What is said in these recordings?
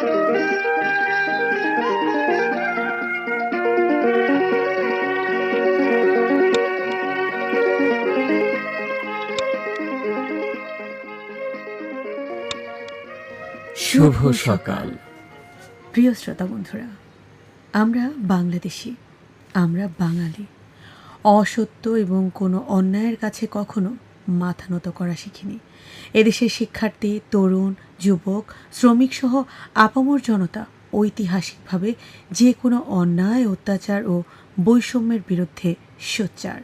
শুভ সকাল। প্রিয় শ্রোতা বন্ধুরা, আমরা বাংলাদেশি, আমরা বাঙালি। অসত্য এবং কোনো অন্যায়ের কাছে কখনো মাথা নত করা শিখিনি। এদেশের শিক্ষার্থী, তরুণ যুবক শ্রমিক সহ আপামর জনতা ঐতিহাসিকভাবে যে কোনো অন্যায়, অত্যাচার ও বৈষম্যের বিরুদ্ধে সোচ্চার।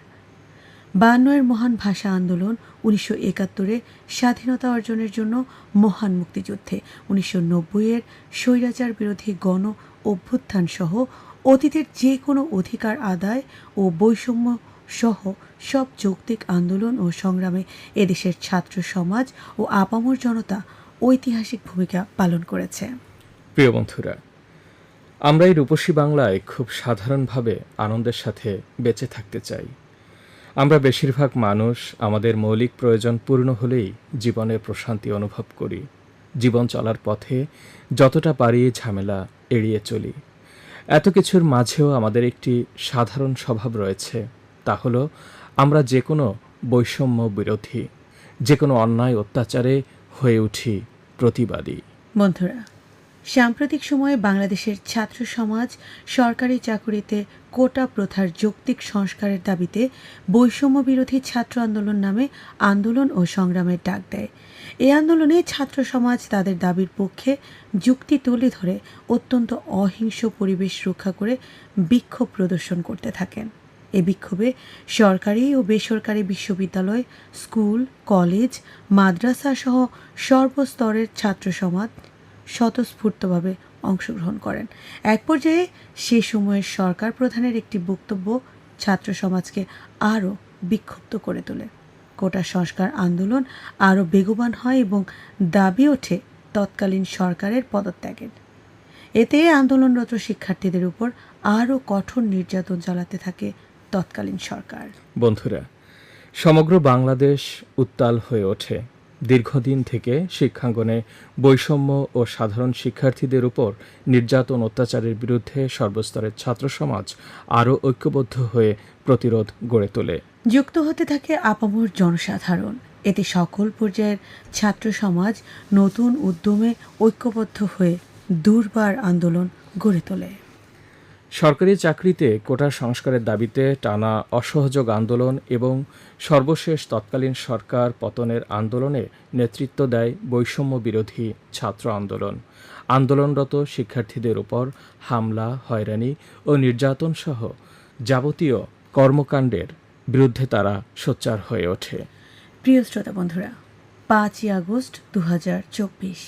বায়ান্নয়ের মহান ভাষা আন্দোলন উনিশশো একাত্তরে স্বাধীনতা অর্জনের জন্য মহান মুক্তিযুদ্ধে, উনিশশো নব্বইয়ের স্বৈরাচার বিরোধী গণ অভ্যুত্থান সহ অতীতের যে কোনো অধিকার আদায় ও বৈষম্য সহ সব যৌক্তিক আন্দোলন ও সংগ্রামে এদেশের ছাত্র সমাজ ও আপামর জনতা ঐতিহাসিক ভূমিকা পালন করেছে। প্রিয় বন্ধুরা, আমরা এই রূপসী বাংলায় খুব সাধারণভাবে আনন্দের সাথে বেঁচে থাকতে চাই। আমরা বেশিরভাগ মানুষ আমাদের মৌলিক প্রয়োজন পূর্ণ হলেই জীবনের প্রশান্তি অনুভব করি। জীবন চলার পথে যতটা পারি ঝামেলা এড়িয়ে চলি। এত কিছুর মাঝেও আমাদের একটি সাধারণ স্বভাব রয়েছে, তা হলো আমরা যে কোনো বৈষম্য বিরোধী, যে কোনো অন্যায় অত্যাচারে হয়ে উঠি প্রতিবাদী। বন্ধুরা, সাম্প্রতিক সময়ে বাংলাদেশের ছাত্র সমাজ সরকারি চাকুরিতে কোটা প্রথার যৌক্তিক সংস্কারের দাবিতে বৈষম্য বিরোধী ছাত্র আন্দোলন নামে আন্দোলন ও সংগ্রামের ডাক দেয়। এই আন্দোলনে ছাত্র সমাজ তাদের দাবির পক্ষে যুক্তি তুলে ধরে অত্যন্ত অহিংস পরিবেশ রক্ষা করে বিক্ষোভ প্রদর্শন করতে থাকেন। এ বিক্ষোভে সরকারি ও বেসরকারি বিশ্ববিদ্যালয়, স্কুল, কলেজ, মাদ্রাসা সহ সর্বস্তরের ছাত্র সমাজ স্বতঃস্ফূর্তভাবে অংশগ্রহণ করেন। এক পর্যায়ে সে সময়ের সরকার প্রধানের একটি বক্তব্য ছাত্র সমাজকে আরও বিক্ষুব্ধ করে তোলে। কোটা সংস্কার আন্দোলন আরও বেগবান হয় এবং দাবি ওঠে তৎকালীন সরকারের পদত্যাগের। এতে আন্দোলনরত শিক্ষার্থীদের উপর আরও কঠোর নির্যাতন চালাতে থাকে তৎকালীন সরকার। বন্ধুরা সমগ্র বাংলাদেশ উত্তাল হয়ে ওঠে। দীর্ঘদিন থেকে শিক্ষাঙ্গনে বৈষম্য ও সাধারণ শিক্ষার্থীদের উপর নির্যাতন অত্যাচারের বিরুদ্ধে সর্বস্তরের ছাত্র সমাজ আরও ঐক্যবদ্ধ হয়ে প্রতিরোধ গড়ে তোলে। যুক্ত হতে থাকে আপামর জনসাধারণ। এতে সকল পর্যায়ের ছাত্র সমাজ নতুন উদ্যমে ঐক্যবদ্ধ হয়ে দুর্বার আন্দোলন গড়ে তোলে। সরকারি চাকরিতে কোটা সংস্কারের দাবিতে টানা অসহযোগ আন্দোলন এবং সর্বশেষ তৎকালীন সরকার পতনের আন্দোলনে নেতৃত্ব দেয় বৈষম্য বিরোধী ছাত্র আন্দোলন। আন্দোলনরত শিক্ষার্থীদের উপর হামলা, হয়রানি ও নির্যাতন সহ যাবতীয় কর্মকাণ্ডের বিরুদ্ধে তারা সোচ্চার হয়ে ওঠে। প্রিয় শ্রোতা বন্ধুরা, পাঁচই আগস্ট দু হাজার চব্বিশ।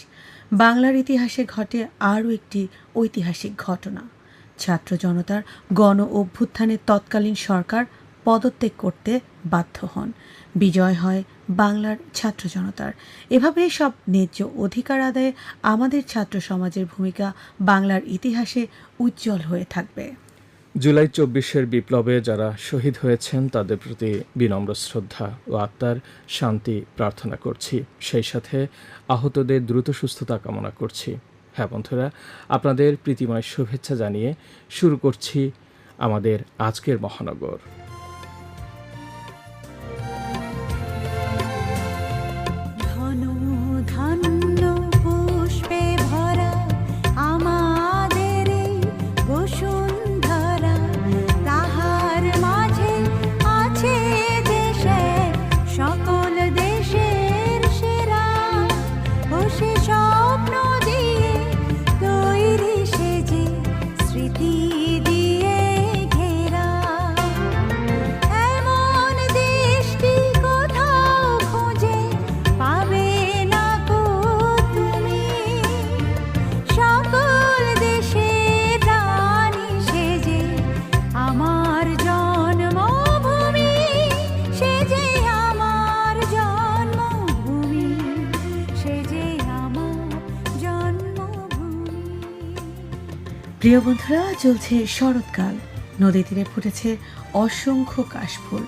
বাংলার ইতিহাসে ঘটে আরও একটি ঐতিহাসিক ঘটনা। ছাত্র জনতার গণ অভ্যুত্থানে তৎকালীন সরকার পদত্যাগ করতে বাধ্য হন। বিজয় হয় বাংলার ছাত্র জনতার। এভাবে সব ন্যায্য অধিকার আদায়ে আমাদের ছাত্র সমাজের ভূমিকা বাংলার ইতিহাসে উজ্জ্বল হয়ে থাকবে। জুলাই চব্বিশের বিপ্লবে যারা শহীদ হয়েছেন, তাদের প্রতি বিনম্র শ্রদ্ধা ও আত্মার শান্তি প্রার্থনা করছি। সেই সাথে আহতদের দ্রুত সুস্থতা কামনা করছি। হ্যাঁ বন্ধুরা আপনাদের প্রীতিময় শুভেচ্ছা জানিয়ে শুরু করছি আমাদের আজকের মহানগর। প্রিয় বন্ধুরা চলছে শরৎকাল। নদী তীরে ফুটেছে অসংখ্য কাশফুল।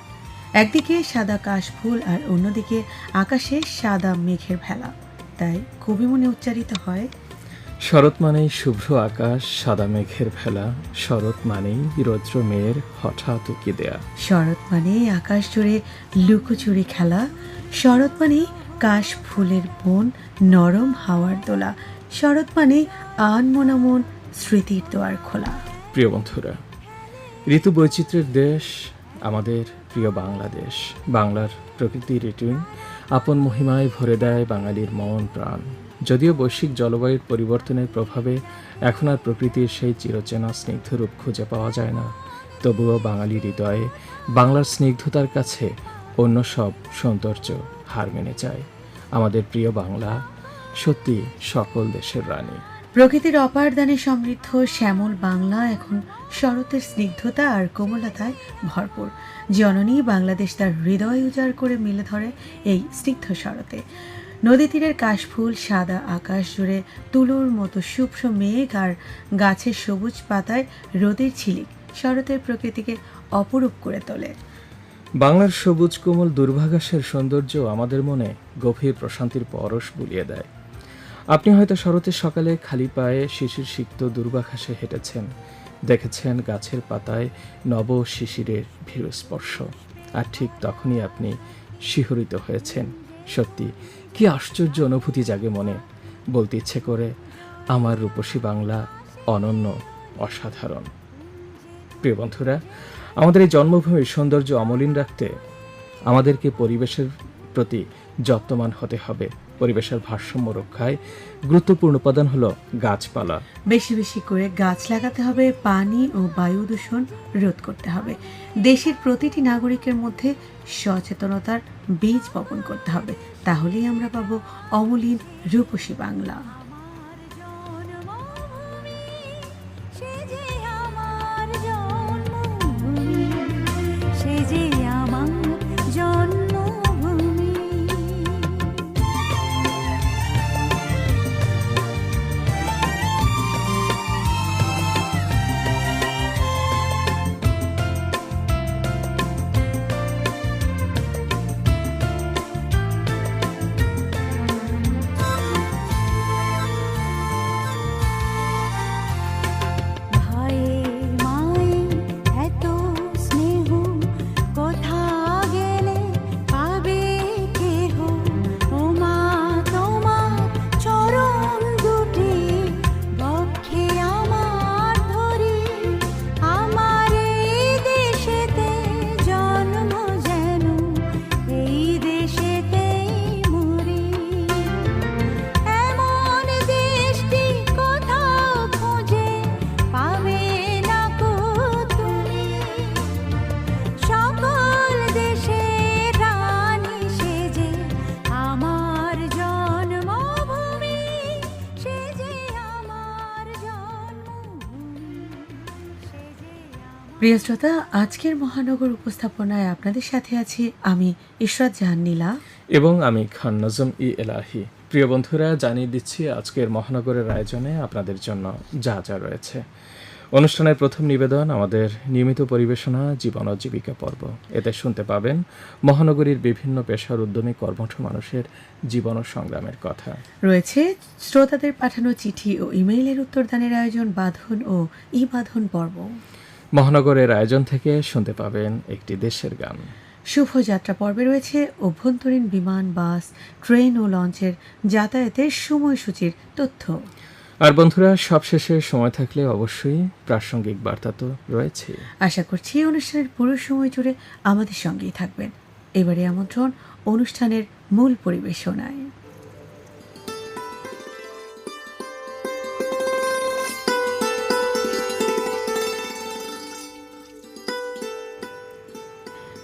একদিকে সাদা কাশফুল আর অন্যদিকে আকাশে সাদা মেঘের ভেলা। তাই কবি মনে উচ্চারিত হয় শরৎ মানেই শুভ্র আকাশ সাদা মেঘের ভেলা। শরৎ মানেই রৌদ্র মেয়ের হঠাৎ উকি দেয়া। শরৎ মানে আকাশ জুড়ে লুকোচুরি খেলা। শরৎ মানে কাশ ফুলের বন নরম হাওয়ার দোলা। শরৎ মানে আন মনামন স্মৃতির দোয়ার খোলা। প্রিয় বন্ধুরা ঋতু বৈচিত্র্যের দেশ আমাদের প্রিয় বাংলাদেশ। বাংলার প্রকৃতি ঋতুন আপন মহিমায় ভরে দেয় বাঙালির মন প্রাণ। যদিও বৈশ্বিক জলবায়ুর পরিবর্তনের প্রভাবে এখন আর প্রকৃতির সেই চিরচেনা স্নিগ্ধ রূপ খুঁজে পাওয়া যায় না। তবুও বাঙালি হৃদয়ে বাংলার স্নিগ্ধতার কাছে অন্য সব সৌন্দর্য হার মেনে যায়। আমাদের প্রিয় বাংলা সত্যি সকল দেশের রানী। প্রকৃতির অপার দানে সমৃদ্ধ শ্যামল বাংলা এখন শরতের স্নিগ্ধতা আর কোমলতায় ভরপুর। জননী বাংলাদেশ তার হৃদয় উজাড় করে মিলে ধরে এই স্নিগ্ধ শরতে। নদী তীরের কাশফুল, সাদা আকাশ জুড়ে তুলোর মতো শুভ্র মেঘ আর গাছের সবুজ পাতায় রোদের ছিলিক শরতের প্রকৃতিকে অপরূপ করে তোলে। বাংলার সবুজ কোমল দুর্ভাগাসের সৌন্দর্য আমাদের মনে গভীর প্রশান্তির পরশ বুলিয়ে দেয়। আপনি হয়তো শরতের সকালে খালি পায়ে শিশির সিক্ত দুর্বাঘাসে হেঁটেছেন, দেখেছেন গাছের পাতায় নব শিশিরের ভীর স্পর্শ আর ঠিক তখনই আপনি শিহরিত হয়েছেন। সত্যি, কি আশ্চর্য অনুভূতি জাগে মনে। বলতে ইচ্ছে করে, আমার রূপসী বাংলা অনন্য, অসাধারণ। প্রিয় বন্ধুরা, আমাদের এই জন্মভূমির সৌন্দর্য অমলিন রাখতে আমাদেরকে পরিবেশের প্রতি যত্নমান হতে হবে। পরিবেশের ভারসাম্য রক্ষায় গুরুত্বপূর্ণ উপাদান হলো গাছপালা। বেশি বেশি করে গাছ লাগাতে হবে, পানি ও বায়ু দূষণ রোধ করতে হবে। দেশের প্রতিটি নাগরিকের মধ্যে সচেতনতার বীজ বপন করতে হবে। তাহলেই আমরা পাবো অমলিন রূপসী বাংলা। প্রিয় শ্রোতা আজকের মহানগর উপস্থাপনায় আপনাদের সাথে আছি আমি ইশরাত জাহান নীলা এবং আমি খান নজম ই এলাহি। প্রিয় বন্ধুরা জানিয়ে দিচ্ছি আজকের মহানগরের আয়োজনে আপনাদের জন্য যা যা রয়েছে। অনুষ্ঠানের প্রথম নিবেদন আমাদের নিয়মিত পরিবেশনা জীবন ও জীবিকা পর্ব। এতে শুনতে পাবেন মহানগরীর বিভিন্ন পেশার উদ্যমী কর্মঠ মানুষের জীবন ও সংগ্রামের কথা। রয়েছে শ্রোতাদের পাঠানো চিঠি ও ইমেইলের উত্তরদানের আয়োজন বাঁধন ও ই বাঁধন পর্ব। মহানগরের আয়োজন থেকে শুনতে পাবেন একটি দেশের গান। শুভযাত্রা পর্বে রয়েছে অভ্যন্তরীণ বিমান বাস ট্রেন ও লঞ্চের যাতায়াতের সময়সূচির তথ্য। আর বন্ধুরা সবশেষে সময় থাকলে অবশ্যই প্রাসঙ্গিক বার্তা তো রয়েছে। আশা করছি অনুষ্ঠানের পুরো সময় জুড়ে আমাদের সঙ্গেই থাকবেন। এবারে আমন্ত্রণ অনুষ্ঠানের মূল পরিবেশনায়।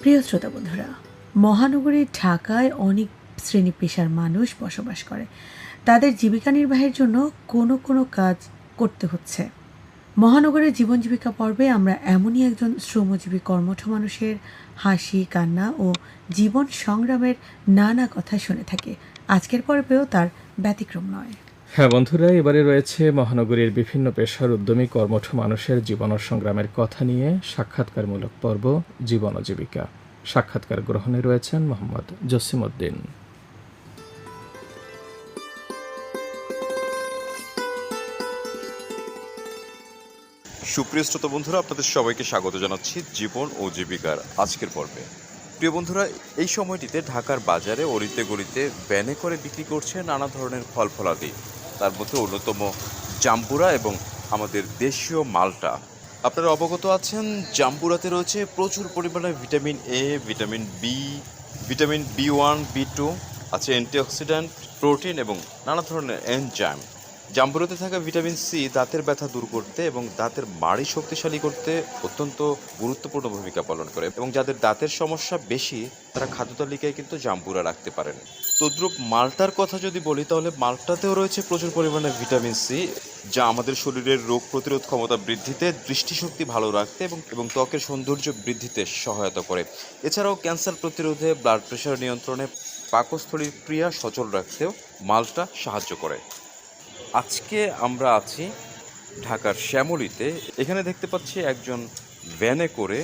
প্রিয় শ্রোতা বন্ধুরা মহানগরীর ঢাকায় অনেক শ্রেণি পেশার মানুষ বসবাস করে। তাদের জীবিকা নির্বাহের জন্য কোনো কোনো কাজ করতে হচ্ছে। মহানগরের জীবন জীবিকা পর্বে আমরা এমনই একজন শ্রমজীবী কর্মঠ মানুষের হাসি, কান্না ও জীবন সংগ্রামের নানা কথা শুনে থাকি। আজকের পর্বেও তার ব্যতিক্রম নয়। হ্যাঁ বন্ধুরা, এবারে রয়েছে মহানগরীর বিভিন্ন পেশার উদ্যমী কর্মঠ মানুষের জীবন সংগ্রামের কথা নিয়ে সাক্ষাৎকারমূলক পর্ব জীবন জীবিকা। সাক্ষাৎকার গ্রহণে রয়েছেন মোহাম্মদ জসিমউদ্দিন সুপ্রিয় শ্রোতা বন্ধুরা, আপনাদের সবাইকে স্বাগত জানাচ্ছি জীবন ও জীবিকার আজকের পর্বে। প্রিয় বন্ধুরা, এই সময়টিতে ঢাকার বাজারে অলিতে গলিতে ব্যানে করে বিক্রি করছে নানা ধরনের ফল ফলাদি তার মধ্যে অন্যতম জাম্বুরা এবং আমাদের দেশীয় মালটা। আপনারা অবগত আছেন, জাম্বুরাতে রয়েছে প্রচুর পরিমাণে vitamin A vitamin B vitamin B one B two আছে অ্যান্টিঅক্সিডেন্ট প্রোটিন এবং নানা ধরনের এনজাইম জাম্বুরাতে থাকা ভিটামিন সি দাঁতের ব্যথা দূর করতে এবং দাঁতের মাড়ি শক্তিশালী করতে অত্যন্ত গুরুত্বপূর্ণ ভূমিকা পালন করে এবং যাদের দাঁতের সমস্যা বেশি, তারা খাদ্য তালিকায় কিন্তু জাম্বুরা রাখতে পারেন। তদ্রুপ মালটার কথা যদি বলি, তাহলে মালটাতেও রয়েছে প্রচুর পরিমাণে ভিটামিন সি, যা আমাদের শরীরের রোগ প্রতিরোধ ক্ষমতা বৃদ্ধিতে, দৃষ্টিশক্তি ভালো রাখতে এবং এবং ত্বকের সৌন্দর্য বৃদ্ধিতে সহায়তা করে। এছাড়াও ক্যান্সার প্রতিরোধে ব্লাড প্রেশার নিয়ন্ত্রণে পাকস্থলীর ক্রিয়া সচল রাখতেও মালটা সাহায্য করে। আজকে আমরা আছি ঢাকার শ্যামলিতে। এখানে দেখতে পাচ্ছি একজন ভ্যানে করে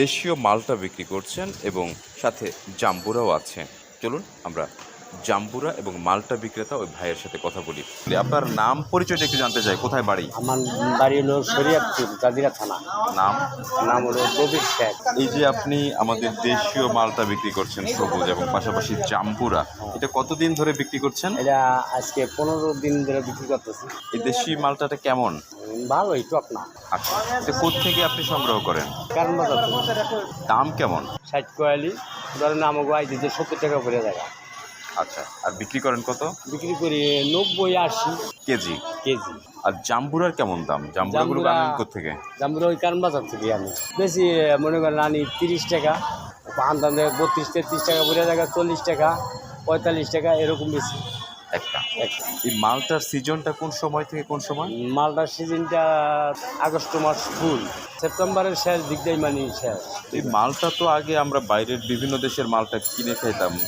দেশীয় মালটা বিক্রি করছেন এবং সাথে জাম্বুরাও আছে। চলুন আমরা জাম্বুরা এবং মালটা বিক্রেতা ওই ভাইয়ের সাথে কথা বলি। আপনার নাম পরিচয়টা একটু জানতে চাই কোথায় বাড়ি? আমার বাড়ি হলো শরিয়াতপুর জাজিরা থানা। নাম? নাম হলো কবির শেখ। এই যে আপনি আমাদের দেশীয় মালটা বিক্রি করছেন সবুজ এবং পাশাপাশি জাম্বুরা এটা কতদিন ধরে বিক্রি করছেন? এটা আজকে পনেরো দিন ধরে বিক্রি করতেছি। এই দেশি মালটাটা কেমন? ভালোই টক না আচ্ছা এটা কোথেকে আপনি সংগ্রহ করেন? কারণ বাজার দাম কেমন? ষাট কোয়ালি ধরেন আমাকে আইতে যে সত্তর টাকা করে জায়গা। আচ্ছা আর বিক্রি করেন কত? বিক্রি করি নব্বই আশি কেজি? কেজি। আর জাম্বুরার কেমন দাম? জাম্বুরাগুলো জাম্বুরা- আনেন কোথেকে জাম্বুরা ওই কারণ বাজার থেকে আনি। বেশি মনে করেন আনি তিরিশ টাকা আনতাম দেখে বত্রিশ তেত্রিশ টাকা করে জায়গা চল্লিশ টাকা পঁয়তাল্লিশ টাকা এরকম বেশি। একটা। এই মালটার সিজনটা কোন সময় থেকে কোন সময়? মালটার সিজনটা আগস্ট মাস ফুল সেপ্টেম্বরের শেষ দিকটাই মানে শেষ। এই মালটা তো আগে আমরা বাইরের বিভিন্ন দেশের মালটা কিনে খাইতাম।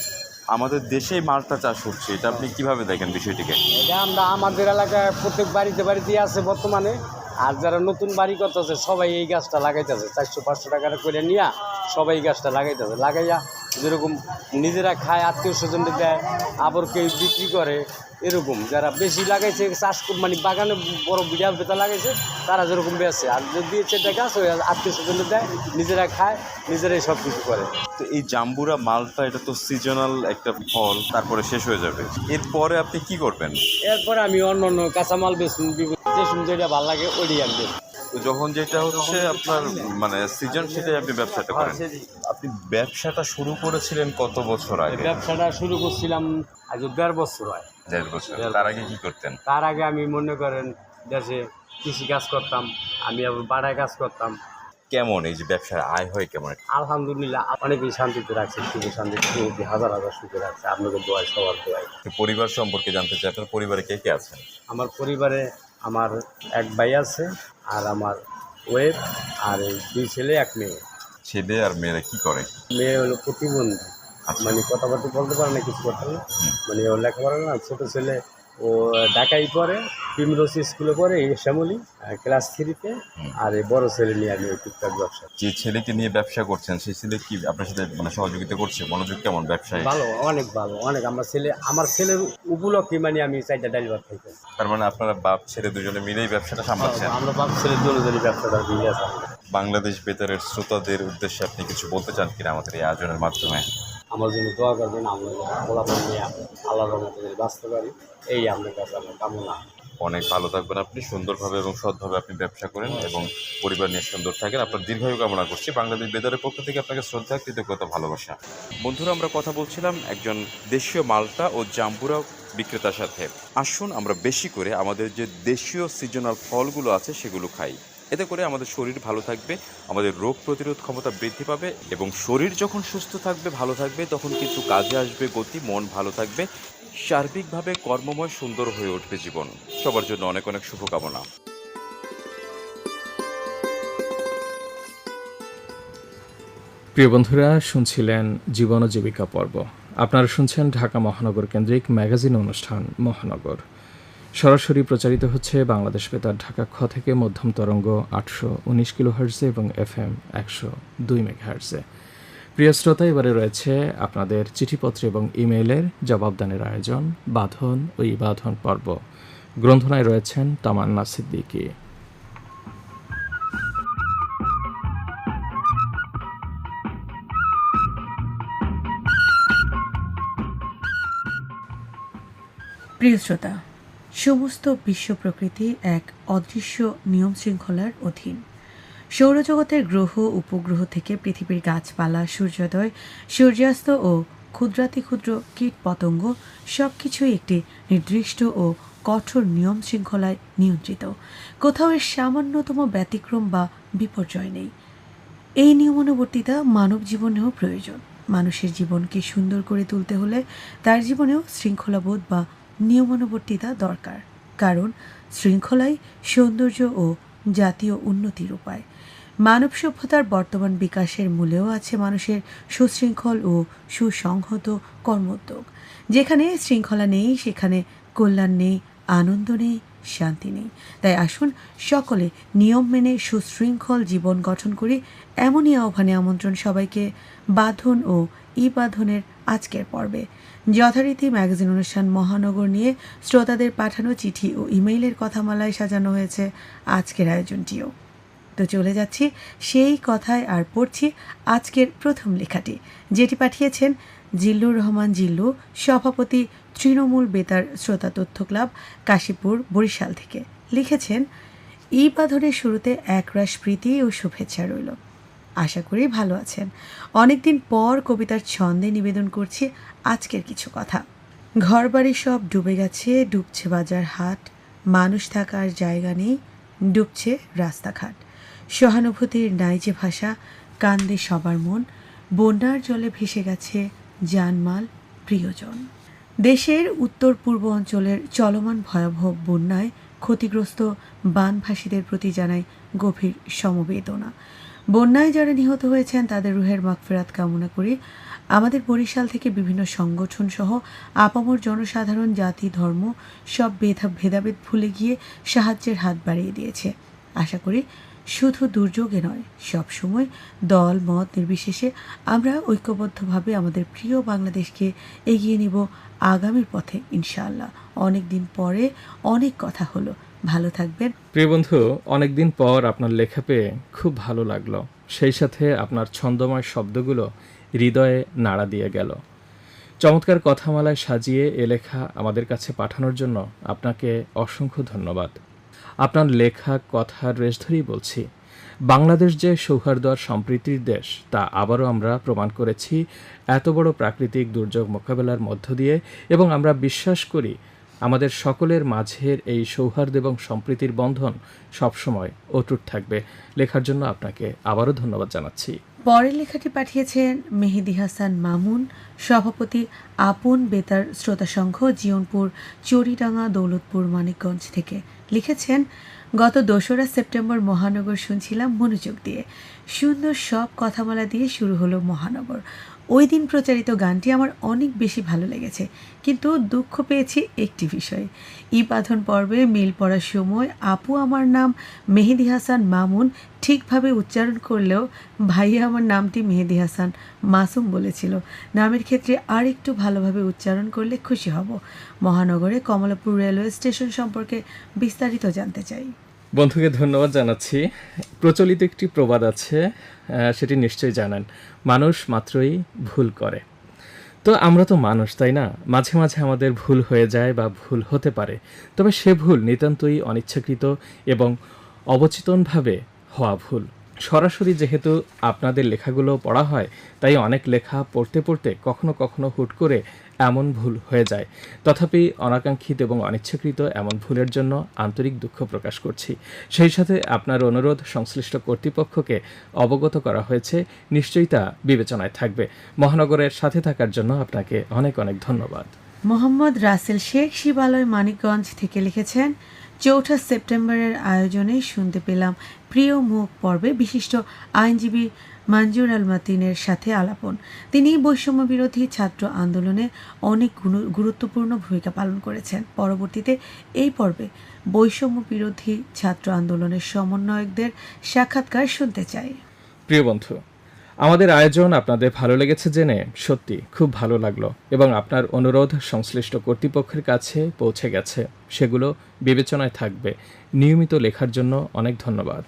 আমাদের দেশেই মালটা চাষ হচ্ছে, এটা আপনি কীভাবে দেখেন বিষয়টিকে? এটা আমরা আমাদের এলাকায় প্রত্যেক বাড়িতে বাড়িতেই আছে বর্তমানে। আর যারা নতুন বাড়ি করতেছে, সবাই এই গাছটা লাগাইতেছে। চারশো পাঁচশো টাকা করে নিয়ে সবাই এই গাছটা লাগাইতেছে। লাগাইয়া যেরকম নিজেরা খায় আত্মীয় স্বজনদের দেয় আবার কেউ বিক্রি করে এরকম। যারা বেশি লাগাইছে চাষ মানে বাগানে বড় বিড়াল বেতা লাগাইছে তারা যেরকম বেছে আর যদি সেটা গাছ ওই আত্মীয় স্বজনদের দেয় নিজেরা খায় নিজেরাই সব কিছু করে। তো এই জাম্বুরা মালটা এটা তো সিজনাল একটা ফল তারপরে শেষ হয়ে যাবে। এরপরে আপনি কি করবেন? এরপরে আমি অন্য অন্য কাঁচামাল বেচুন বিভিন্ন যে যেটা ভালো লাগে ওইটাই আমি। তো যখন যেটা হচ্ছে আপনার মানে সিজন সেটাই আপনি ব্যবসাটা করেন। আপনি ব্যবসাটা শুরু করেছিলেন কত বছর আগে? ব্যবসাটা শুরু করছিলাম আজ দেড় বছর হয়। দেড় বছর। তার আগে কি করতেন? তার আগে আমি মনে করেন দেশে কৃষি কাজ করতাম আমি আবার বাড়ায় কাজ করতাম। কেমন এই যে ব্যবসার আয় হয় কেমন? আলহামদুলিল্লাহ অনেকেই শান্তিতে রাখছে সুখে শান্তিতে সুখে হাজার হাজার সুখে রাখছে আপনাদের দোয়ায় সবার দোয়ায়। পরিবার সম্পর্কে জানতে চাই আপনার পরিবারে কে কে আছেন? আমার পরিবারে আমার এক ভাই আছে আর আমার ওয়েব আর এই দুই ছেলে এক মেয়ে। ছেলে আর মেয়েরা কি করে? মেয়ে হলো প্রতিবন্ধী। আচ্ছা। মানে কথাবার্তা বলতে পারে না কিছু করতে না মানে ও লেখাপড়া না ছোটো ছেলে। ও ঢাকায় পড়ে প্রিমরোসি স্কুলে পড়ে শ্যামলি ক্লাস থ্রিতে আর এই বড় ছেলে নিয়ে আমি টুকটাক ব্যবসা। যে ছেলেকে নিয়ে ব্যবসা করছেন সেই ছেলে কি আপনার সাথে মানে সহযোগিতা করছে? মনোযোগ কেমন ব্যবসায়? ভালো অনেক ভালো অনেক। আমার ছেলে আমার ছেলের উপলক্ষে মানে আমি চারটা ডাইল ভাত খাইতে তার মানে আপনারা বাপ ছেলে দুজনে মিলেই ব্যবসাটা সামলাচ্ছেন? আমরা বাপ ছেলে দুজনই ব্যবসাটা দিয়ে আছে বাংলাদেশ বেতারের শ্রোতাদের উদ্দেশ্যে আপনি কিছু বলতে চান কিনা আমাদের এই আয়োজনের মাধ্যমে? আমার জন্য দোয়া করবেন, আমরা যেন নিয়ে আল্লাহ রহমতে যেন বাঁচতে পারি। এই আপনার কাছে আমার কামনা। অনেক ভালো থাকবেন আপনি, সুন্দরভাবে এবং সৎভাবে আপনি ব্যবসা করেন এবং পরিবার নিয়ে সুন্দর থাকেন। আপনার দীর্ঘায়ু কামনা করছি। বাংলাদেশ বেদারের পক্ষ থেকে আপনাকে শ্রদ্ধা, কৃতজ্ঞতা, ভালোবাসা। বন্ধুরা, আমরা কথা বলছিলাম একজন দেশীয় মালটা ও জাম্বুরা বিক্রেতার সাথে। আসুন আমরা বেশি করে আমাদের যে দেশীয় সিজনাল ফলগুলো আছে সেগুলো খাই। এতে করে আমাদের শরীর ভালো থাকবে, আমাদের রোগ প্রতিরোধ ক্ষমতা বৃদ্ধি পাবে এবং শরীর যখন সুস্থ থাকবে, ভালো থাকবে, তখন কিন্তু কাজে আসবে, গতি, মন ভালো থাকবে, সার্বিকভাবে কর্মময়, সুন্দর হয়ে উঠবে জীবন। সবার জন্য অনেক অনেক শুভকামনা। প্রিয় বন্ধুরা, শুনছিলেন জীবন জীবিকা পর্ব। আপনারা শুনছেন ঢাকা মহানগর কেন্দ্রিক ম্যাগাজিন অনুষ্ঠান মহানগর। সরাসরি প্রচারিত হচ্ছে বাংলাদেশ বেতার ঢাকা খ থেকে মধ্যম তরঙ্গ আটশো উনিশ কিলো হার্সে এবং এফ এম একশো দুই মেঘাহার্জে প্রিয় শ্রোতা, এবারে রয়েছে আপনাদের চিঠিপত্র এবং ইমেইলের জবাবদানের আয়োজন, বাঁধন ওই বাঁধন পর্ব। গ্রন্থনায় রয়েছেন তামান্না সিদ্দিকি। প্রিয় শ্রোতা সমস্ত বিশ্ব প্রকৃতি এক অদৃশ্য নিয়ম শৃঙ্খলার অধীন। সৌরজগতের গ্রহ, উপগ্রহ থেকে পৃথিবীর গাছপালা, সূর্যোদয়, সূর্যাস্ত ও ক্ষুদ্রাতি ক্ষুদ্র কীট পতঙ্গ সব কিছুই একটি নির্দিষ্ট ও কঠোর নিয়ম শৃঙ্খলায় নিয়ন্ত্রিত। কোথাও এর সামান্যতম ব্যতিক্রম বা বিপর্যয় নেই। এই নিয়মানুবর্তিতা মানব জীবনেও প্রয়োজন। মানুষের জীবনকে সুন্দর করে তুলতে হলে তার জীবনেও শৃঙ্খলাবোধ বা নিয়মানুবর্তিতা দরকার, কারণ শৃঙ্খলাই, সৌন্দর্য ও জাতীয় উন্নতির উপায়। মানব সভ্যতার বর্তমান বিকাশের মূলেও আছে মানুষের সুশৃঙ্খল ও সুসংহত কর্মোদ্যোগ। যেখানে শৃঙ্খলা নেই, সেখানে কল্যাণ নেই, আনন্দ নেই, শান্তি নেই। তাই আসুন সকলে নিয়ম মেনে সুশৃঙ্খল জীবন গঠন করি, এমনই আহ্বানে আমন্ত্রণ সবাইকে বাঁধন ও ই বাঁধনের আজকের পর্বে। যথারীতি ম্যাগাজিন অনুষ্ঠান মহানগর নিয়ে শ্রোতাদের পাঠানো চিঠি ও ইমেইলের কথামালায় সাজানো হয়েছে আজকের আয়োজনটিও। তো চলে যাচ্ছি সেই কথায় আর পড়ছি আজকের প্রথম লেখাটি, যেটি পাঠিয়েছেন জিল্লুর রহমান জিল্লু, সভাপতি তৃণমূল বেতার শ্রোতা তথ্য ক্লাব, কাশীপুর, বরিশাল থেকে। লিখেছেন ই বাঁধনের শুরুতে একরাশ প্রীতি ও শুভেচ্ছা রইল। আশা করি ভালো আছেন। অনেকদিন পর কবিতার ছন্দে নিবেদন করছি আজকের কিছু কথা। ঘরবাড়ি সব ডুবে গেছে, ডুবছে বাজার হাট, মানুষ থাকার জায়গা নেই, ডুবছে রাস্তাঘাট। সহানুভূতির নাই যে ভাষা, কান্দে সবার মন, বন্যার জলে ভেসে গেছে জানমাল প্রিয়জন। দেশের উত্তর পূর্ব অঞ্চলের চলমান ভয়াবহ বন্যায় ক্ষতিগ্রস্ত বানভাসীদের প্রতি জানায় গভীর সমবেদনা। বন্যায় যারা নিহত হয়েছেন, তাদের রুহের মাগফেরাত কামনা করি আমাদের বরিশাল থেকে বিভিন্ন সংগঠন সহ আপামর জনসাধারণ, জাতি, ধর্ম সব ভেদা ভেদাভেদ ভুলে গিয়ে সাহায্যের হাত বাড়িয়ে দিয়েছে। আশা করি শুধু দুর্যোগে নয়, সব সময় দল, মত নির্বিশেষে আমরা ঐক্যবদ্ধভাবে আমাদের প্রিয় বাংলাদেশকে এগিয়ে নিব আগামীর পথে, ইনশাআল্লাহ। অনেক দিন পরে অনেক কথা হলো। ভালো থাকবেন। প্রিয় বন্ধু অনেকদিন পর আপনার লেখা পেয়ে খুব ভালো লাগল। সেই সাথে আপনার ছন্দময় শব্দগুলো হৃদয়ে নাড়া দিয়ে গেল। চমৎকার কথামালায় সাজিয়ে এ লেখা আমাদের কাছে পাঠানোর জন্য আপনাকে অসংখ্য ধন্যবাদ। আপনার লেখা, কথার রেশ ধরেই বলছি, বাংলাদেশ যে সৌহার্দ্য সম্প্রীতির দেশ, তা আবারও আমরা প্রমাণ করেছি এত বড় প্রাকৃতিক দুর্যোগ মোকাবেলার মধ্য দিয়ে এবং আমরা বিশ্বাস করি আমাদের সকলের মাঝের এই সৌহার্দ্য এবং সম্প্রীতির বন্ধন সবসময় অটুট থাকবে। লেখার জন্য আপনাকে আবারও ধন্যবাদ জানাচ্ছি। পরের লেখাটি পাঠিয়েছেন মেহেদি হাসান মামুন, সভাপতি আপন বেতার শ্রোতা সংঘ জিয়নপুর, চরিডাঙ্গা, দৌলতপুর, মানিকগঞ্জ থেকে। লিখেছেন, গত দোসরা সেপ্টেম্বর মহানগর শুনছিলাম মনোযোগ দিয়ে। সুন্দর সব কথামালা দিয়ে শুরু হলো মহানগর। ওই দিন প্রচারিত গানটি আমার অনেক বেশি ভালো লেগেছে। কিন্তু দুঃখ পেয়েছি একটি বিষয়ে। ই পাথন পর্বে মিল পড়ার সময় আপু আমার নাম মেহেদি হাসান মামুন ঠিকভাবে উচ্চারণ করলেও ভাইয়া আমার নামটি মেহেদি হাসান মাসুম বলেছিল। নামের ক্ষেত্রে আর একটু ভালোভাবে উচ্চারণ করলে খুশি হব। মহানগরে কমলাপুর রেলওয়ে স্টেশন সম্পর্কে বিস্তারিত জানতে চাই। বন্ধুকে ধন্যবাদ জানাচ্ছি। প্রচলিত একটি প্রবাদ আছে সেটি নিশ্চয়ই জানেন, মানুষ মাত্রই ভুল করে। তো আমরা তো মানুষ, তাই না? মাঝে মাঝে আমাদের ভুল হয়ে যায় বা ভুল হতে পারে, তবে সে ভুল নিতান্তই অনিচ্ছাকৃত এবং অবচেতনভাবে হওয়া ভুল। সরাসরি যেহেতু আপনাদের লেখাগুলো পড়া হয়, তাই অনেক লেখা পড়তে পড়তে কখনো কখনো হুট করে এমন ভুল হয়ে যায়। তথাপি অনাকাঙ্ক্ষিত এবং অনিচ্ছাকৃত এমন ভুলের জন্য আন্তরিক দুঃখ প্রকাশ করছি। সেই সাথে আপনার অনুরোধ সংশ্লিষ্ট কর্তৃপক্ষকে অবগত করা হয়েছে, নিশ্চয়ই তা বিবেচনায় থাকবে। মহানগরের সাথে থাকার জন্য আপনাকে অনেক অনেক ধন্যবাদ। মোহাম্মদ রাসেল শেখ শিবালয় মানিকগঞ্জ থেকে লিখেছেন চৌঠা সেপ্টেম্বরের আয়োজনে শুনতে পেলাম প্রিয় মুখ পর্বে বিশিষ্ট আইনজীবী মঞ্জুর আল মাতিনের সাথে আলাপন। তিনি বৈষম্য বিরোধী ছাত্র আন্দোলনে অনেক গুরুত্বপূর্ণ ভূমিকা পালন করেছেন। পরবর্তীতে এই পর্বে বৈষম্য বিরোধী ছাত্র আন্দোলনের সমন্বয়কদের সাক্ষাৎকার শুনতে চাই। প্রিয় বন্ধু আমাদের আয়োজন আপনাদের ভালো লেগেছে জেনে সত্যি খুব ভালো লাগল এবং আপনার অনুরোধ সংশ্লিষ্ট কর্তৃপক্ষের কাছে পৌঁছে গেছে। সেগুলো বিবেচনায় থাকবে। নিয়মিত লেখার জন্য অনেক ধন্যবাদ।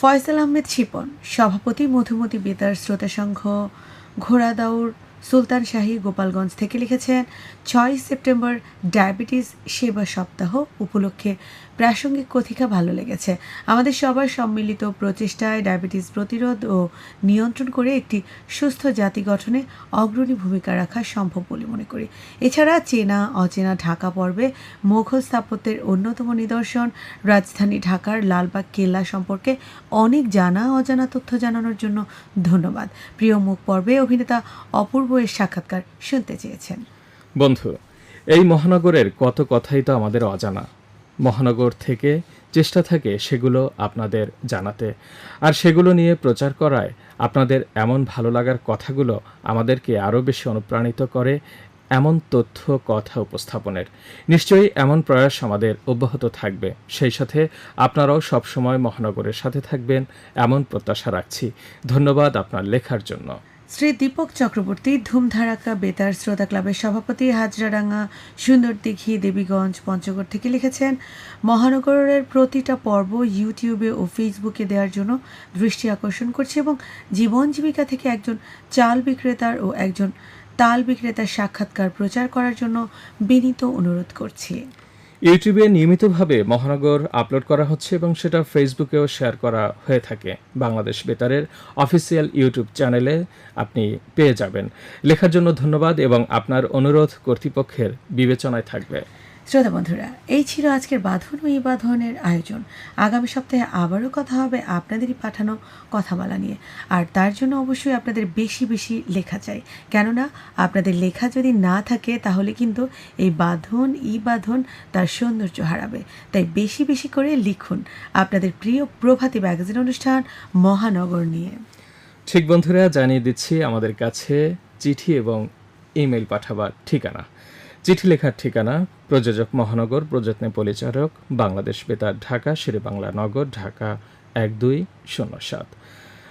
ফয়সাল আহমেদ শিপন, সভাপতি মধুমতি বেতার শ্রোতা সংঘ, ঘোড়াদাউর সুলতান শাহী গোপালগঞ্জ থেকে লিখেছেন, ছয় সেপ্টেম্বর ডায়াবেটিস সেবা সপ্তাহ উপলক্ষে প্রাসঙ্গিক কথিকা ভালো লেগেছে। আমাদের সবার সম্মিলিত প্রচেষ্টায় ডায়াবেটিস প্রতিরোধ ও নিয়ন্ত্রণ করে একটি সুস্থ জাতি গঠনে অগ্রণী ভূমিকা রাখা সম্ভব বলে মনে করি। এছাড়া চেনা, অচেনা ঢাকা পর্বে মুঘল স্থাপত্যের অন্যতম নিদর্শন রাজধানী ঢাকার লালবাগ কেল্লা সম্পর্কে অনেক জানা, অজানা তথ্য জানানোর জন্য ধন্যবাদ। প্রিয় মুখ পর্বে অভিনেতা অপূর্ব এর সাক্ষাৎকার শুনতে চেয়েছেন। বন্ধু, এই মহানগরের কত কথাই তো আমাদের অজানা। মহানগর থেকে চেষ্টা থাকে সেগুলো আপনাদের জানাতে। আর সেগুলো নিয়ে প্রচার করায় আপনাদের এমন ভালো লাগার কথাগুলো আমাদেরকে আরও বেশি অনুপ্রাণিত করে এমন তথ্য কথা উপস্থাপনের। নিশ্চয়ই এমন প্রয়াস আমাদের অব্যাহত থাকবে। সেই সাথে আপনারাও সবসময় মহানগরের সাথে থাকবেন, এমন প্রত্যাশা রাখছি। ধন্যবাদ আপনার লেখার জন্য। শ্রী দীপক চক্রবর্তী, ধুমধারাক্কা বেতার শ্রোতা ক্লাবের সভাপতি হাজরাডাঙ্গা সুন্দর দিঘি দেবীগঞ্জ পঞ্চগড় থেকে লিখেছেন, মহানগরের প্রতিটা পর্ব ইউটিউবে ও ফেসবুকে দেওয়ার জন্য দৃষ্টি আকর্ষণ করছে এবং জীবন জীবিকা থেকে একজন চাল বিক্রেতার ও একজন তাল বিক্রেতার সাক্ষাৎকার প্রচার করার জন্য বিনীত অনুরোধ করছি। ইউটিউবে নিয়মিতভাবে মহানগর আপলোড করা হচ্ছে এবং সেটা ফেসবুকেও শেয়ার করা হয়ে থাকে। বাংলাদেশ বেতারের অফিসিয়াল ইউটিউব চ্যানেলে আপনি পেয়ে যাবেন। লেখার জন্য ধন্যবাদ এবং আপনার অনুরোধ কর্তৃপক্ষের বিবেচনায় থাকবে। শ্রোতা বন্ধুরা, এই ছিল আজকের বাঁধন ও বাঁধনের আয়োজন। আগামী সপ্তাহে আবারও কথা হবে আপনাদেরই পাঠানো কথা বলা নিয়ে। আর তার জন্য অবশ্যই আপনাদের বেশি বেশি লেখা চাই। কেননা, আপনাদের লেখা যদি না থাকে, তাহলে কিন্তু এই বাঁধন, ই বাঁধন তার সৌন্দর্য হারাবে। তাই বেশি বেশি করে লিখুন আপনাদের প্রিয় প্রভাতী ম্যাগাজিন অনুষ্ঠান, মহানগর নিয়ে। ঠিক বন্ধুরা, জানিয়ে দিচ্ছি আমাদের কাছে চিঠি এবং ইমেল পাঠাবার ঠিকানা। চিঠি লেখার ঠিকানা, প্রযোজক মহানগর, প্রযত্নে পরিচালক, বাংলাদেশ বেতার, ঢাকা শেরে বাংলা নগর, ঢাকা এক দুই শূন্য সাত।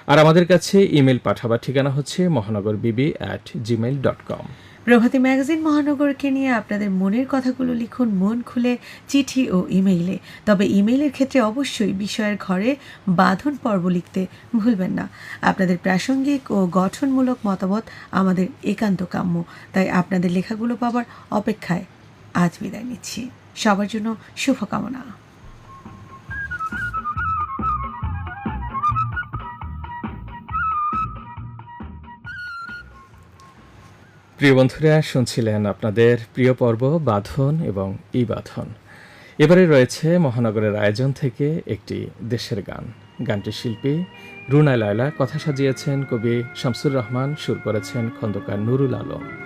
আর আমাদের কাছে ইমেল পাঠাবার ঠিকানা হচ্ছে Mahanagar B B at Gmail dot com Prabhati magazine মহানগরকে নিয়ে আপনাদের মনের কথাগুলো লিখুন মন খুলে, চিঠি ও ইমেইলে। তবে ইমেইলের ক্ষেত্রে অবশ্যই বিষয়ের ঘরে বাঁধন পর্ব লিখতে ভুলবেন না। আপনাদের প্রাসঙ্গিক ও গঠনমূলক মতামত আমাদের একান্ত কাম্য। তাই আপনাদের লেখাগুলো পাবার অপেক্ষায় আজ বিদায় নিচ্ছি। সবার জন্য শুভকামনা। প্রিয় বন্ধুরা, শুনছিলেন আপনাদের প্রিয় পর্ব বাঁধন এবং ই বাঁধন। এবারে রয়েছে মহানগরের আয়োজন থেকে একটি দেশের গান। গানটির শিল্পী রুনা লায়লা, কথা সাজিয়েছেন কবি শামসুর রহমান, সুর করেছেন খন্দকার নুরুল আলম।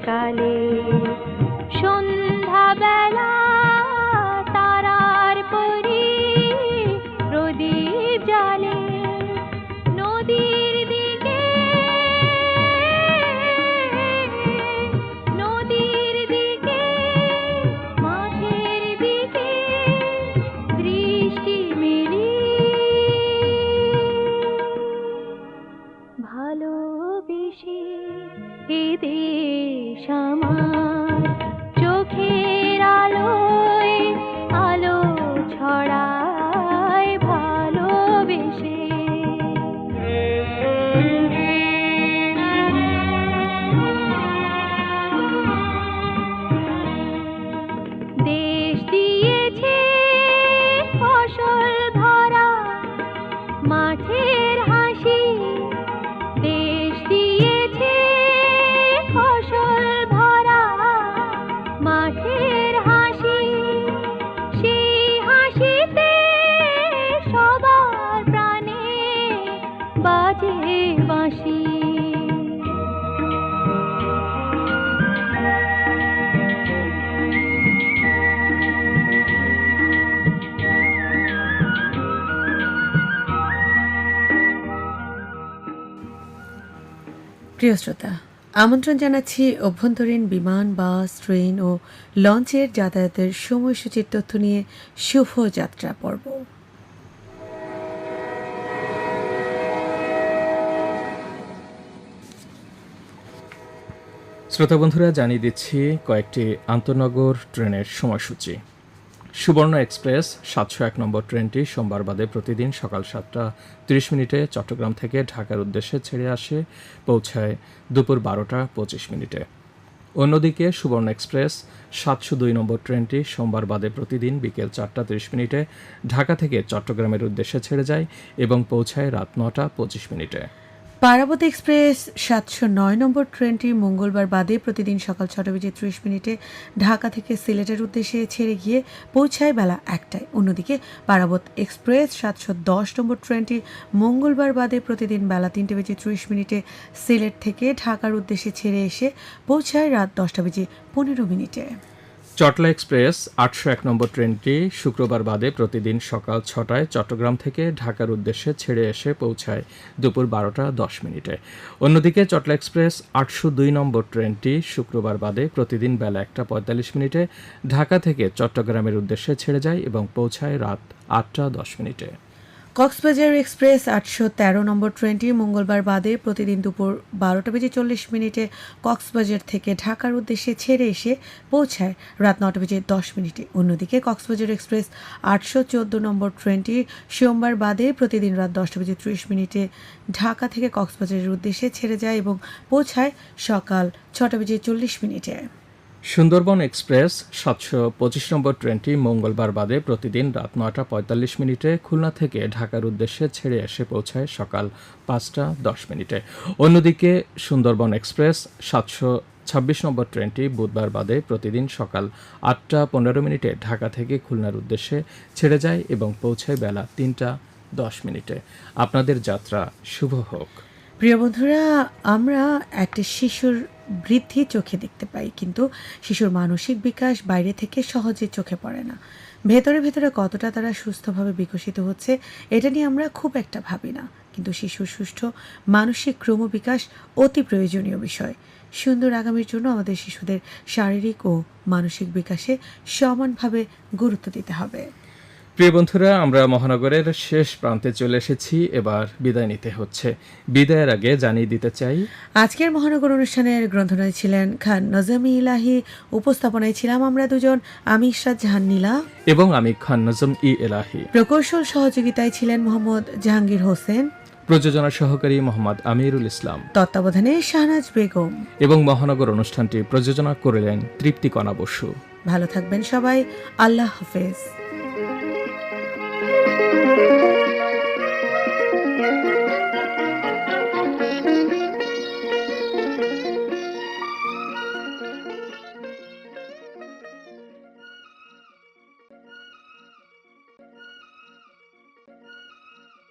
locales. প্রিয় শ্রোতা, আমন্ত্রণ জানাচ্ছি অভ্যন্তরীণ বিমান, বাস, ট্রেন ও লঞ্চের যাতায়াতের সময়সূচির তথ্য নিয়ে শুভ যাত্রা পর্ব। শ্রোতা বন্ধুরা, জানিয়ে দিচ্ছি কয়েকটি আন্তনগর ট্রেনের সময়সূচি। সুবর্ণ এক্সপ্রেস, সাতশো এক নম্বর ট্রেনটি সোমবার বাদে প্রতিদিন সকাল সাতটা তিরিশ মিনিটে চট্টগ্রাম থেকে ঢাকার উদ্দেশ্যে ছেড়ে আসে, পৌঁছায় দুপুর বারোটা পঁচিশ মিনিটে। অন্যদিকে সুবর্ণ এক্সপ্রেস, সাতশো দুই নম্বর ট্রেনটি সোমবার বাদে প্রতিদিন বিকেল চারটা তিরিশ মিনিটে ঢাকা থেকে চট্টগ্রামের উদ্দেশ্যে ছেড়ে যায় এবং পৌঁছায় রাত নটা পঁচিশ মিনিটে। পারাবত এক্সপ্রেস সাতশো নয় নম্বর ট্রেনটি মঙ্গলবার বাদে প্রতিদিন সকাল ছটা বেজে ত্রিশ মিনিটে ঢাকা থেকে সিলেটের উদ্দেশ্যে ছেড়ে গিয়ে পৌঁছায় বেলা একটায়। অন্যদিকে পারাবত এক্সপ্রেস সাতশো দশ নম্বর ট্রেনটি মঙ্গলবার বাদে প্রতিদিন বেলা তিনটে বেজে ত্রিশ মিনিটে সিলেট থেকে ঢাকার উদ্দেশ্যে ছেড়ে এসে পৌঁছায় রাত দশটা বেজে পনেরো মিনিটে। চটলা এক্সপ্রেস আটশো এক নম্বর ট্রেনটি শুক্রবার বাদে প্রতিদিন সকাল ছটায় চট্টগ্রাম থেকে ঢাকার উদ্দেশ্যে ছেড়ে এসে পৌঁছায় দুপুর বারোটা দশ মিনিটে। অন্যদিকে চটলা এক্সপ্রেস আটশো দুই নম্বর ট্রেনটি শুক্রবার বাদে প্রতিদিন বেলা একটা পঁয়তাল্লিশ মিনিটে ঢাকা থেকে চট্টগ্রামের উদ্দেশ্যে ছেড়ে যায় এবং পৌঁছায় রাত আটটা দশ মিনিটে। কক্সবাজার এক্সপ্রেস আটশো তেরো নম্বর ট্রেনটি মঙ্গলবার বাদে প্রতিদিন দুপুর বারোটা বেজে চল্লিশ মিনিটে কক্সবাজার থেকে ঢাকার উদ্দেশ্যে ছেড়ে এসে পৌঁছায়। রাত নটা বেজে দশ মিনিটে। অন্যদিকে কক্সবাজার এক্সপ্রেস আটশো চোদ্দ নম্বর ট্রেনটি সোমবার বাদে প্রতিদিন রাত দশটা বেজে ত্রিশ মিনিটে ঢাকা থেকে কক্সবাজারের উদ্দেশ্যে ছেড়ে যায় এবং পৌঁছায় সকাল ছটা বেজে চল্লিশ মিনিটে। সুন্দরবন এক্সপ্রেস সাতশো পঁচিশ নম্বর ট্রেনটি মঙ্গলবার বাদে প্রতিদিন রাত নয়টা পঁয়তাল্লিশ মিনিটে খুলনা থেকে ঢাকার উদ্দেশ্যে ছেড়ে এসে পৌঁছায় সকাল পাঁচটা দশ মিনিটে। অন্যদিকে সুন্দরবন এক্সপ্রেস সাতশো ছাব্বিশ নম্বর ট্রেনটি বুধবার বাদে প্রতিদিন সকাল আটটা পনেরো মিনিটে ঢাকা থেকে খুলনার উদ্দেশ্যে ছেড়ে যায় এবং পৌঁছায় বেলা তিনটা দশ মিনিটে। আপনাদের যাত্রা শুভ হোক। প্রিয় বন্ধুরা, আমরা একটা শিশুর বৃদ্ধি চোখে দেখতে পাই, কিন্তু শিশুর মানসিক বিকাশ বাইরে থেকে সহজে চোখে পড়ে না। ভেতরে ভেতরে কতটা তারা সুস্থভাবে বিকশিত হচ্ছে, এটা নিয়ে আমরা খুব একটা ভাবি না। কিন্তু শিশুর সুষ্ঠু মানসিক ক্রমবিকাশ অতি প্রয়োজনীয় বিষয়। সুন্দর আগামীর জন্য আমাদের শিশুদের শারীরিক ও মানসিক বিকাশে সমানভাবে গুরুত্ব দিতে হবে। প্রিয় বন্ধুরা আমরা মহানগরের শেষ প্রান্তে চলে এসেছি। এবার বিদায় নিতে হচ্ছে। বিদায়ের আগে জানিয়ে দিতে চাই আজকের মহানগর অনুষ্ঠানের গ্রন্থনায় ছিলেন খান নজমি ইলাহি উপস্থাপনায় ছিলাম আমরা দুজন আমি ইশরাত জাহান নীলা। এবং আমি খান নজম ই এলাহি। প্রকৌশল সহযোগিতায় ছিলেন মোহাম্মদ জাহাঙ্গীর হোসেন। প্রযোজনা সহকারী মোহাম্মদ আমিরুল ইসলাম। তত্ত্বাবধানে শাহনাজ বেগম। এবং মহানগর অনুষ্ঠানটি প্রযোজনা করলেন তৃপ্তি কণা বসু। ভালো থাকবেন সবাই আল্লাহ হাফেজ। thank you.